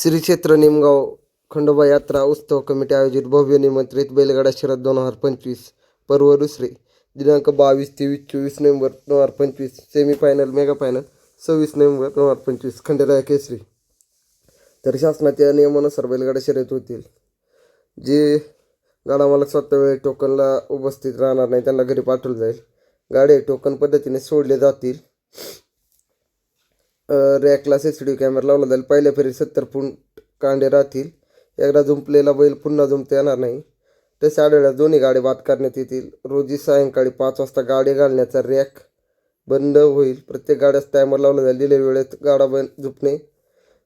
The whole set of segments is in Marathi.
श्री क्षेत्र निमगाव खंडोबा यात्रा उत्सव कमिटी आयोजित भव्य निमंत्रित बैलगाडा शहरात दोन हजार पंचवीस पर्व दुसरे. दिनांक बावीस तेवीस चोवीस नोव्हेंबर दोन हजार पंचवीस. सेमीफायनल मेगा फायनल सव्वीस नोव्हेंबर दोन हजार पंचवीस. खंडेराय केसरी. तर शासनाच्या नियमानुसार बैलगाडा शर्यत होतील. जे गाडा मला स्वतः वेळ टोकनला उपस्थित राहणार नाही त्यांना घरी पाठवलं जाईल. गाडे टोकन पद्धतीने सोडले जातील. रॅकला सी सी टी कॅमेरा लावला जाईल. पहिल्या फेरीत सत्तर फूट कांडे राहतील. एकदा जुंपलेला बैल पुन्हा जुंपता येणार नाही. तसे आढळल्यास दोन्ही गाडी बाद करण्यात येतील. रोजी सायंकाळी पाच वाजता गाडी घालण्याचा रॅक बंद होईल. प्रत्येक गाड्यास टायमर लावला जाईल. दिलेल्या वेळेत गाडा बंद झुपणे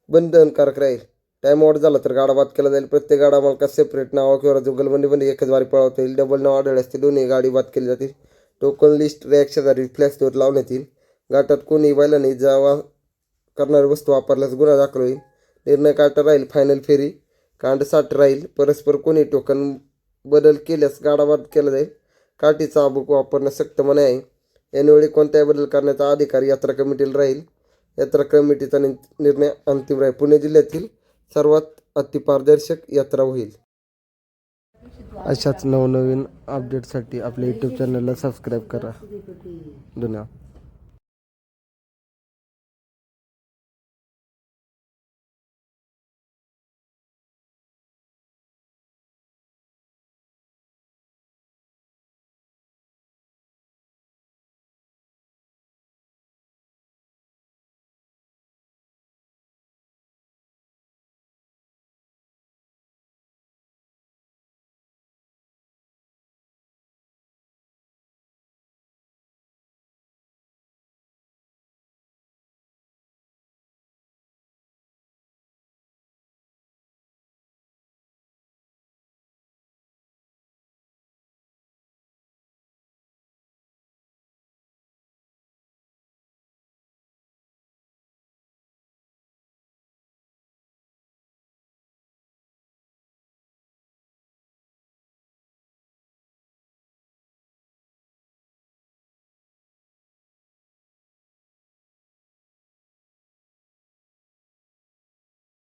बंधनकारक राहील. टाइम आउट झाला तर गाडा बाद केला जाईल. प्रत्येक गाडा मालका सेपरेट नावा किंवा जुगलबंदी एकच वारी पळवता येईल. डबल नाव आढळल्यास ते दोन्ही गाडी बाद केली जातील. टोकन लिस्ट रॅक शेजारी फ्लॅश लावण्यात येईल. गाठात कोणी बैलांनी जावा करणारी वस्तू वापरल्यास गुन्हा दाखल होईल. निर्णय काटा राहील फायनल फेरी. कांड साठ राहील. परस्पर कोणी टोकन बदल केल्यास गाडावाद केला जाईल. काठीचा अबूक वापरण्यास सक्त मनाई आहे. ऐनवेळी कोणताही बदल करण्याचा अधिकार यात्रा कमिटीला राहील. यात्रा कमिटीचा नि- निर्णय अंतिम राहील. पुणे जिल्ह्यातील सर्वात अतिपारदर्शक यात्रा होईल. अशाच नवनवीन अपडेटसाठी आपल्या यूट्यूब चॅनलला सबस्क्राईब करा. धन्यवाद.